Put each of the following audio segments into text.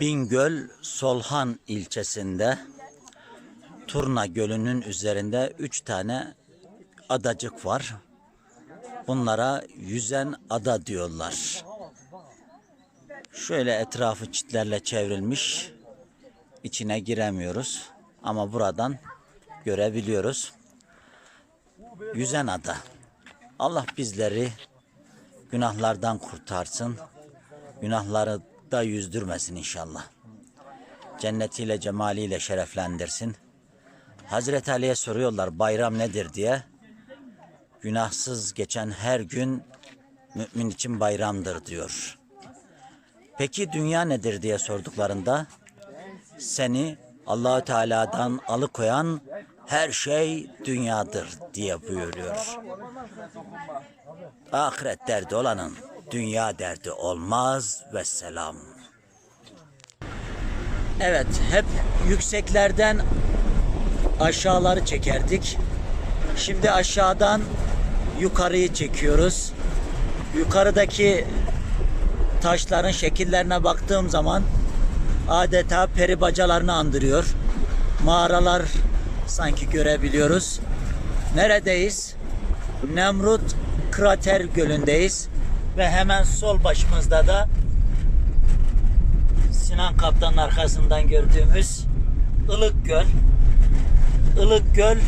Bingöl Solhan ilçesinde Turna Gölü'nün üzerinde üç tane adacık var. Bunlara yüzen ada diyorlar. Şöyle etrafı çitlerle çevrilmiş. İçine giremiyoruz ama buradan görebiliyoruz. Yüzen ada. Allah bizleri günahlardan kurtarsın. Günahları da yüzdürmesin inşallah. Cennetiyle cemaliyle şereflendirsin. Hazreti Ali'ye soruyorlar bayram nedir diye. Günahsız geçen her gün mümin için bayramdır diyor. Peki dünya nedir diye sorduklarında seni Allahü Teala'dan alıkoyan her şey dünyadır diye buyuruyor. Ahiret derdi olanın dünya derdi olmaz ve selam. Evet, hep yükseklerden aşağıları çekerdik. Şimdi aşağıdan yukarıyı çekiyoruz. Yukarıdaki taşların şekillerine baktığım zaman adeta peri bacalarını andırıyor. Mağaralar sanki görebiliyoruz. Neredeyiz? Nemrut Krater Gölü'ndeyiz ve hemen sol başımızda da Sinan Kaptan'ın arkasından gördüğümüz ılık göl. Ilık göl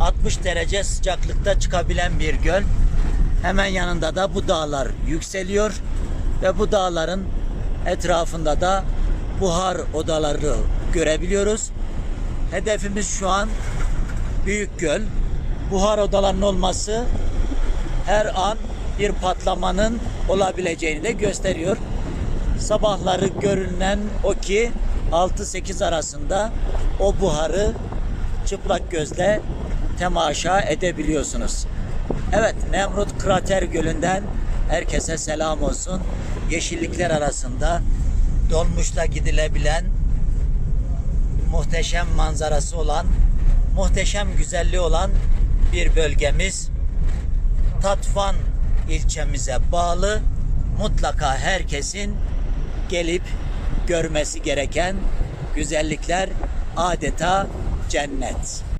60 derece sıcaklıkta çıkabilen bir göl. Hemen yanında da bu dağlar yükseliyor ve bu dağların etrafında da buhar odaları görebiliyoruz. Hedefimiz şu an Büyük Göl. Buhar odalarının olması her an bir patlamanın olabileceğini de gösteriyor. Sabahları görünen o ki 6-8 arasında o buharı çıplak gözle temaşa edebiliyorsunuz. Evet Nemrut Krater Gölü'nden herkese selam olsun. Yeşillikler arasında dolmuşla gidilebilen muhteşem manzarası olan, muhteşem güzelliği olan bir bölgemiz. Tatvan ilçemize bağlı mutlaka herkesin gelip görmesi gereken güzellikler adeta cennet.